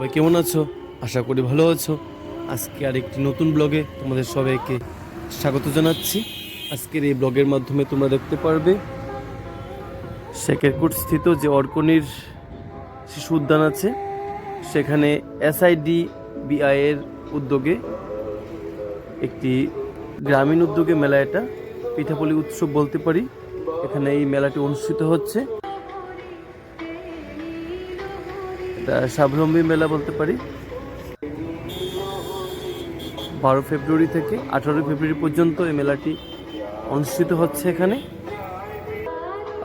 সবাই কেমন আছো? আশা করি ভালো আছো। আজকে আর একটি নতুন ব্লগে তোমাদের সবাইকে স্বাগত জানাচ্ছি। আজকের এই ব্লগের মাধ্যমে তোমরা দেখতে পারবে শেখেরকুট স্থিত যে অর্কনির শিশু উদ্যান আছে, সেখানে এসআইডি বিআইয়ের উদ্যোগে একটি গ্রামীণ উদ্যোগে মেলা এটা, পিঠাপুলি উৎসব বলতে পারি। এখানে এই মেলাটি অনুষ্ঠিত হচ্ছে। সাবরম্বী মেলা বলতে পারি। বারো ফেব্রুয়ারি থেকে আঠারোই ফেব্রুয়ারি পর্যন্ত এই মেলাটি অনুষ্ঠিত হচ্ছে এখানে।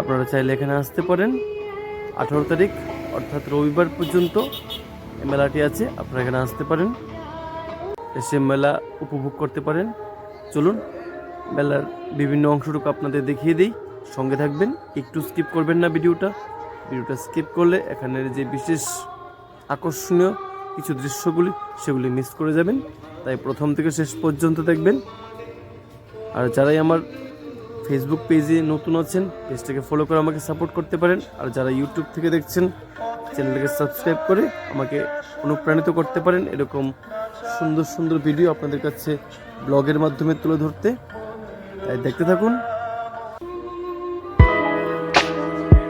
আপনারা চাইলে এখানে আসতে পারেন। আঠারো তারিখ, অর্থাৎ রবিবার পর্যন্ত এই মেলাটি আছে, আপনারা এখানে আসতে পারেন। এসে মেলা উপভোগ করতে পারেন। চলুন, মেলার বিভিন্ন অংশটুকু আপনাদের দেখিয়ে দিই। সঙ্গে থাকবেন, একটু স্কিপ করবেন না ভিডিওটা। ভিডিওটা স্কিপ করলে এখানের যে বিশেষ আকর্ষণীয় কিছু দৃশ্যগুলি, সেগুলি মিস করে যাবেন। তাই প্রথম থেকে শেষ পর্যন্ত দেখবেন। আর যারাই আমার ফেসবুক পেজে নতুন আছেন পেজটাকে ফলো করে আমাকে সাপোর্ট করতে পারেন। আর যারা ইউটিউব থেকে দেখছেন চ্যানেলটাকে সাবস্ক্রাইব করে আমাকে অনুপ্রাণিত করতে পারেন। এরকম সুন্দর সুন্দর ভিডিও আপনাদের কাছে ব্লগের মাধ্যমে তুলে ধরতে। তাই দেখতে থাকুন।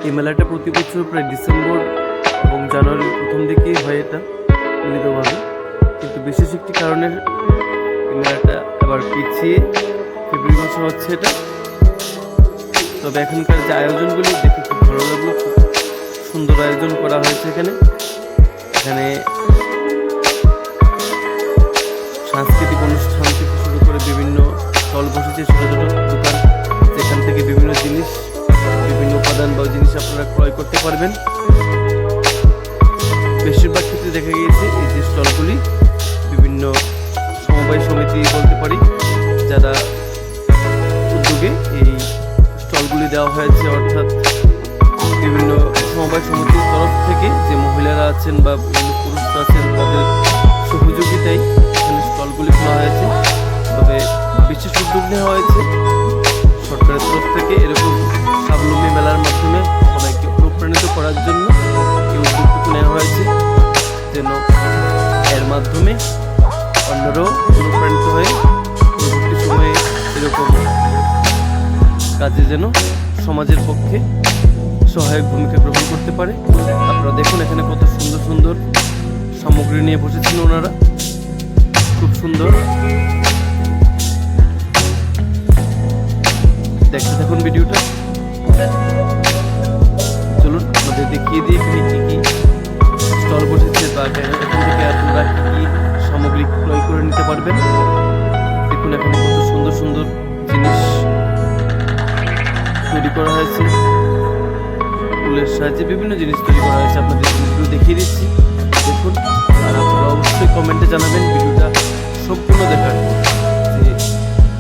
এই মেলাটা প্রতি বছর প্রায় ডিসেম্বর এবং জানুয়ারির প্রথম দিকেই হয় এটা মিলিতভাবে কিন্তু বিশেষ একটি কারণে এই মেলাটা আবার পিছিয়ে ফেব্রুয়ারি মাসে হচ্ছে এটা। তবে এখনকার যে আয়োজনগুলি, দেখে খুব ভালো লাগল, খুব সুন্দর আয়োজন করা হয়েছে এখানে। এখানে সাংস্কৃতিক অনুষ্ঠান থেকে শুরু করে বিভিন্ন স্টল বসেছে ছোটো ছোটো দোকান, যেখান থেকে বিভিন্ন উপাদান বা জিনিস আপনারা ক্রয় করতে পারবেন। বেশিরভাগ ক্ষেত্রে দেখা গিয়েছে এই যে স্টলগুলি বিভিন্ন সমবায় সমিতি বলতে পারি, যারা উদ্যোগে এই স্টলগুলি দেওয়া হয়েছে। অর্থাৎ বিভিন্ন সমবায় সমিতির তরফ থেকে যে মহিলারা আছেন বা পুরুষরা আছেন, তাদের সহযোগিতায় এখানে স্টলগুলি খোলা হয়েছে। তবে বিশেষ উদ্যোগ নেওয়া হয়েছে। সরকারের তরফ থেকে এরকম স্বাবলম্বী মেলার মাধ্যমে সবাইকে অনুপ্রাণিত করার জন্য এই নেওয়া হয়েছে। যেন এর মাধ্যমে অন্যরাও অনুপ্রাণিত হয়ে পরবর্তী সময়ে এরকম কাজে যেন সমাজের পক্ষে সহায়ক ভূমিকা গ্রহণ করতে পারে। আপনারা দেখুন এখানে কত সুন্দর সুন্দর সামগ্রী নিয়ে বসেছেন ওনারা। খুব সুন্দর দেখতে থাকুন ভিডিওটা। চলুন, আপনাদের দেখিয়ে দিই এখানে কি কি স্টল বসেছে বা এখান থেকে আপনারা কী সামগ্রী ক্রয় করে নিতে পারবেন। দেখুন এখানে কত সুন্দর সুন্দর জিনিস তৈরি করা হয়েছে। ফুলের সাহায্যে বিভিন্ন জিনিস তৈরি করা হয়েছে, আপনাদের জিনিসগুলো দেখিয়ে দিচ্ছি। দেখুন, আর আপনারা অবশ্যই কমেন্টে জানাবেন, ভিডিওটা সম্পূর্ণ দেখার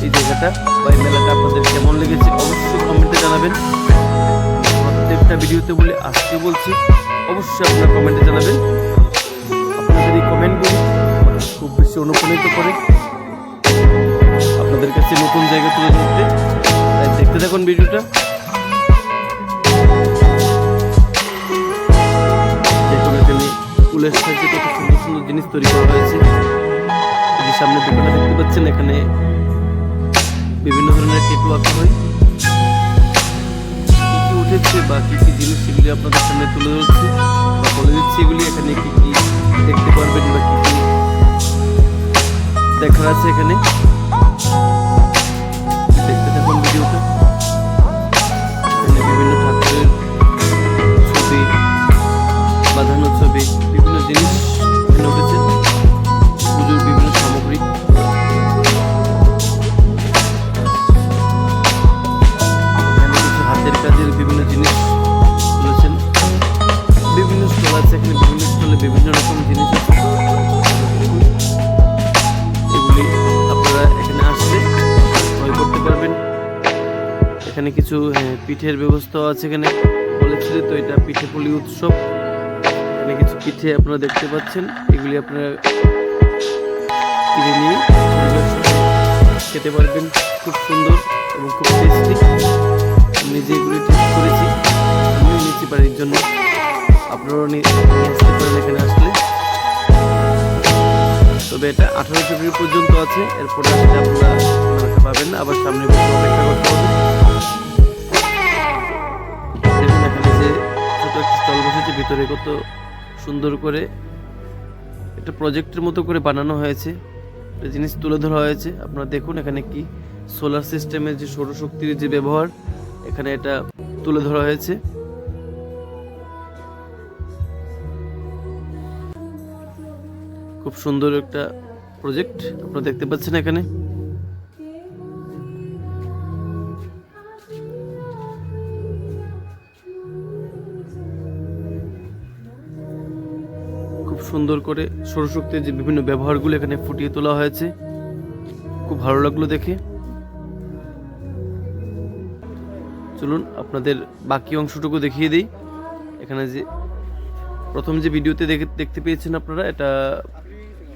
এই জায়গাটা বা এই মেলাটা আপনাদের কেমন লেগেছে অবশ্যই কমেন্টে জানাবেন। প্রত্যেকটা ভিডিওতে বলে আসতে বলছি, অবশ্যই আপনারা কমেন্টে জানাবেন। আপনাদের এই কমেন্টগুলি খুব বেশি অনুপ্রাণিত করে আপনাদের কাছে নতুন জায়গা তুলে ধরতে। তাই দেখতে থাকুন ভিডিওটা। কত সুন্দর সুন্দর জিনিস তৈরি করা হয়েছে। সামনে দোকানে দেখতে পাচ্ছেন, এখানে বিভিন্ন ধরনের টেটু আঁকা হয় কী কী উঠেছে বা কী কী জিনিস সেগুলি আপনাদের সামনে তুলে ধরছি বা বলে দিচ্ছি এগুলি। এখানে কী কী দেখতে পারবেন বা কী কী দেখার আছে এখানে? বিভিন্ন রকম জিনিস এগুলি আপনারা এখানে আসলে ক্রয় করতে পারবেন। এখানে কিছু হ্যাঁ, পিঠের ব্যবস্থাও আছে এখানে। বলেছিল তো এটা পিঠে পুলি উৎসব। এখানে কিছু পিঠে আপনারা দেখতে পাচ্ছেন। এগুলি আপনারা কিনে নিয়ে খেতে পারবেন। খুব সুন্দর এবং খুব টেস্টি নিজে এগুলি টেস্ট করেছি। আমিও নিচ্ছি বাড়ির জন্য। আপনারাও আসতে এখানে আসলে। তবে এটা আঠারো ফেব্রুয়ারি পর্যন্ত আছে, এরপরে আসলে আপনারা পাবেন না, আবার সামনে দেখুন এখানে যে স্টল বসেছে, ভিতরে কত সুন্দর করে একটা প্রজেক্টের মতো করে বানানো হয়েছে। একটা জিনিস তুলে ধরা হয়েছে। আপনারা দেখুন এখানে কি সোলার সিস্টেমের যে সৌরশক্তির যে ব্যবহার, এখানে এটা তুলে ধরা হয়েছে। খুব সুন্দর একটা প্রজেক্ট আপনারা দেখতে পাচ্ছেন এখানে। খুব সুন্দর করে সৌরশক্তির যে বিভিন্ন ব্যবহারগুলো এখানে ফুটিয়ে তোলা হয়েছে। খুব ভালো লাগল দেখে। চলুন আপনাদের বাকি অংশটুকু দেখিয়ে দিই। এখানে যে প্রথম যে ভিডিওতে দেখে দেখতে পেয়েছেন আপনারা, এটা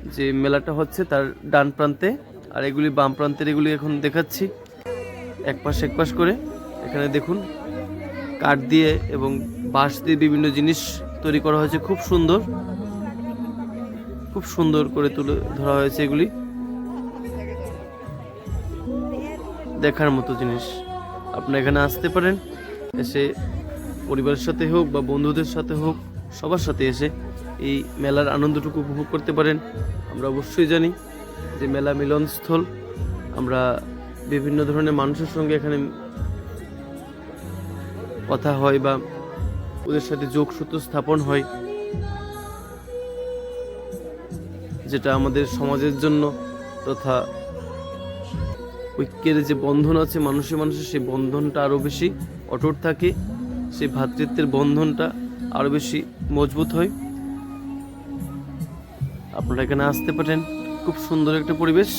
যে মেলাটা হচ্ছে তার ডান প্রান্তে, আর এগুলি বাম প্রান্তের এগুলি এখন দেখাচ্ছি। এক পাশ এক পাশ করে। এখানে দেখুন, কাঠ দিয়ে এবং বাঁশ দিয়ে বিভিন্ন জিনিস তৈরি করা হয়েছে। খুব সুন্দর। খুব সুন্দর করে তুলে ধরা হয়েছে এগুলি। দেখার মতো জিনিস। আপনি এখানে আসতে পারেন। এসে পরিবারের সাথে হোক বা বন্ধুদের সাথে হোক, সবার সাথে এসে এই মেলার আনন্দটুকু উপভোগ করতে পারেন। আমরা অবশ্যই জানি যে মেলা মিলনস্থল। আমরা বিভিন্ন ধরনের মানুষের সঙ্গে এখানে কথা হয় বা ওদের সাথে যোগসূত্র স্থাপন হয়, যেটা আমাদের সমাজের জন্য তথা ঐক্যের যে বন্ধন আছে, মানুষে মানুষের সেই বন্ধনটা আরও বেশি অটুট থাকে সেই ভ্রাতৃত্বের বন্ধনটা আরও বেশি মজবুত হয়। আপনারা এখানে আসতে পারেন। খুব সুন্দর একটা পরিবেশ।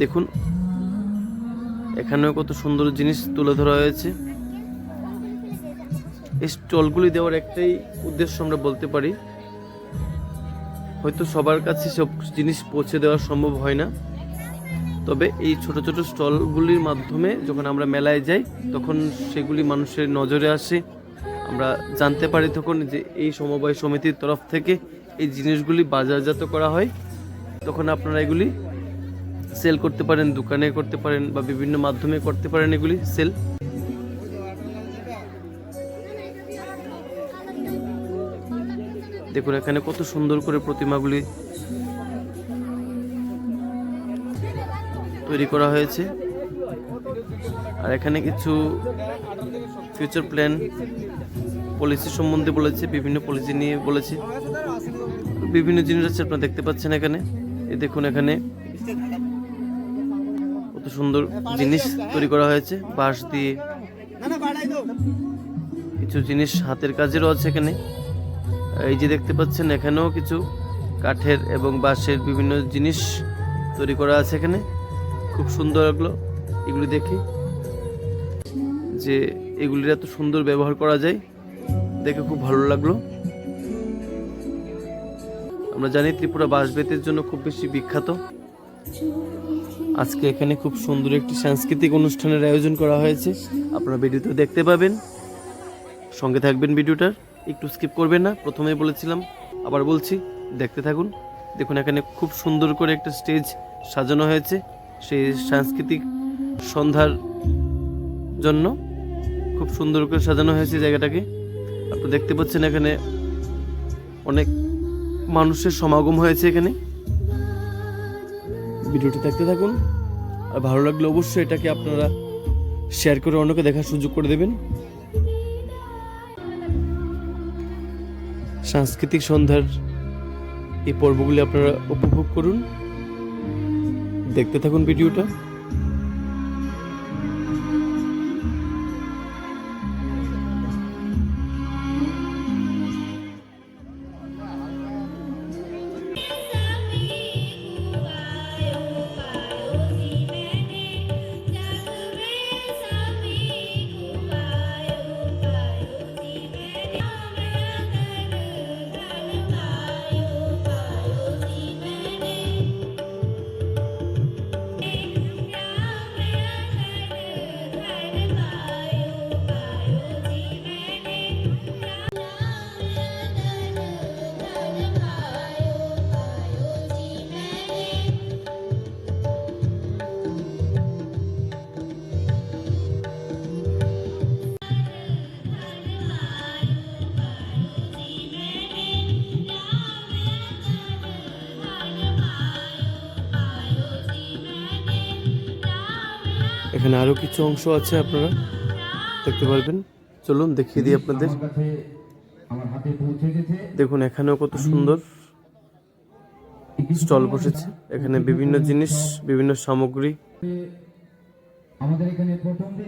দেখুন, এখানেও কত সুন্দর জিনিস তুলে ধরা হয়েছে। এই স্টলগুলি দেওয়ার একটাই উদ্দেশ্য আমরা বলতে পারি, হয়তো সবার কাছে সব জিনিস পৌঁছে দেওয়া সম্ভব হয় না। তবে এই ছোট ছোট স্টলগুলির মাধ্যমে যখন আমরা মেলায় যাই, তখন সেগুলি মানুষের নজরে আসে। আমরা জানতে পারি তখন যে এই সমবায় সমিতির তরফ থেকে এই জিনিসগুলি বাজারজাত করা হয়। তখন আপনারা এগুলি সেল করতে পারেন, দোকানে করতে পারেন বা বিভিন্ন মাধ্যমে করতে পারেন এগুলি সেল দেখুন, এখানে কত সুন্দর করে প্রতিমাগুলি তৈরি করা হয়েছে। আর এখানে কিছু ফিউচার প্ল্যান পলিসি সম্বন্ধে বলেছে, বিভিন্ন পলিসি নিয়ে বলেছে। বিভিন্ন জিনিস আছে আপনারা দেখতে পাচ্ছেন এখানে। এই দেখুন এখানে কত সুন্দর জিনিস তৈরি করা হয়েছে, বাঁশ দিয়ে। কিছু জিনিস হাতের কাজেরও আছে এখানে। এই যে দেখতে পাচ্ছেন এখানেও কিছু কাঠের এবং বাঁশের বিভিন্ন জিনিস তৈরি করা আছে এখানে। খুব সুন্দর লাগল। এগুলি দেখে। যে এগুলির এত সুন্দর ব্যবহার করা যায়, দেখে খুব ভালো লাগল। আমরা জানি ত্রিপুরা বাঁশ বেতের জন্য খুব বেশি বিখ্যাত। আজকে এখানে খুব সুন্দর একটি সাংস্কৃতিক অনুষ্ঠানের আয়োজন করা হয়েছে। আপনারা ভিডিওতে দেখতে পাবেন। সঙ্গে থাকবেন ভিডিওটার। একটু স্কিপ করবেন না, প্রথমেই বলেছিলাম। আবার বলছি, দেখতে থাকুন। দেখুন, এখানে খুব সুন্দর করে একটা স্টেজ সাজানো হয়েছে। সেই সাংস্কৃতিক সন্ধ্যার জন্য খুব সুন্দর করে সাজানো হয়েছে জায়গাটাকে। আপনি দেখতে পাচ্ছেন এখানে অনেক মানুষের সমাগম হয়েছে এখানে। ভিডিওটি দেখতে থাকুন। আর ভালো লাগলে অবশ্যই এটাকে আপনারা শেয়ার করে অন্যকে দেখার সুযোগ করে দেবেন। সাংস্কৃতিক সন্ধ্যার এই পর্বগুলি আপনারা উপভোগ করুন। দেখতে থাকুন ভিডিওটা। এখানে আরও কিছু অংশ আছে আপনারা? দেখতে পারবেন? চলুন দেখিয়ে দিই আপনাদের। দেখুন এখানেও কত সুন্দর স্টল বসেছে। এখানে বিভিন্ন জিনিস বিভিন্ন সামগ্রী।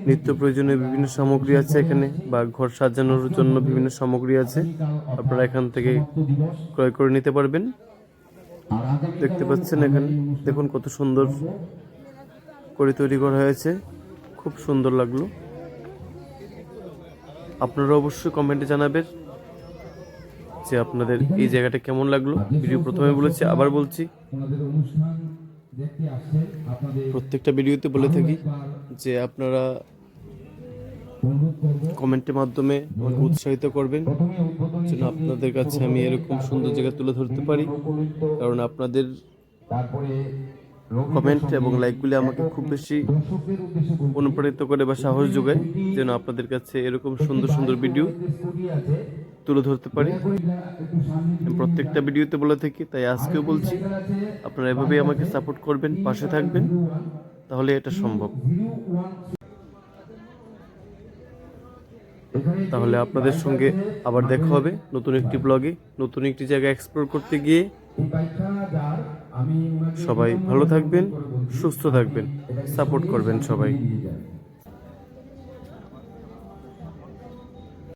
নিত্য প্রয়োজনীয় বিভিন্ন সামগ্রী আছে এখানে বা ঘর সাজানোর জন্য বিভিন্ন সামগ্রী আছে। আপনারা এখান থেকে ক্রয় করে নিতে পারবেন। দেখতে পাচ্ছেন এখানে দেখুন কত সুন্দর করে তৈরি করা হয়েছে। খুব সুন্দর লাগল। আপনারা অবশ্যই কমেন্টে জানাবেন যে আপনাদের এই জায়গাটা কেমন লাগল। ভিডিও প্রথমে বলেছি, আবার বলছি। প্রত্যেকটা ভিডিওতে বলে থাকি যে আপনারা কমেন্টের মাধ্যমে আমাকে উৎসাহিত করবেন, যেন আপনাদের কাছে আমি এরকম সুন্দর জায়গা তুলে ধরতে পারি। কারণ আপনাদের কমেন্ট এবং লাইকগুলি আমাকে খুব বেশি অনুপ্রাণিত করে বা সাহস যোগায় যেন আপনাদের কাছে এরকম সুন্দর সুন্দর ভিডিও তুলে ধরতে পারি। প্রত্যেকটা ভিডিওতে বলে থাকি, তাই আজকেও বলছি, আপনারা এভাবেই আমাকে সাপোর্ট করবেন, পাশে থাকবেন, তাহলে এটা সম্ভব। তাহলে আপনাদের সঙ্গে আবার দেখা হবে নতুন একটি ব্লগে নতুন একটি জায়গা এক্সপ্লোর করতে গিয়ে। সবাই ভালো থাকবেন সুস্থ থাকবেন সাপোর্ট করবেন সবাই।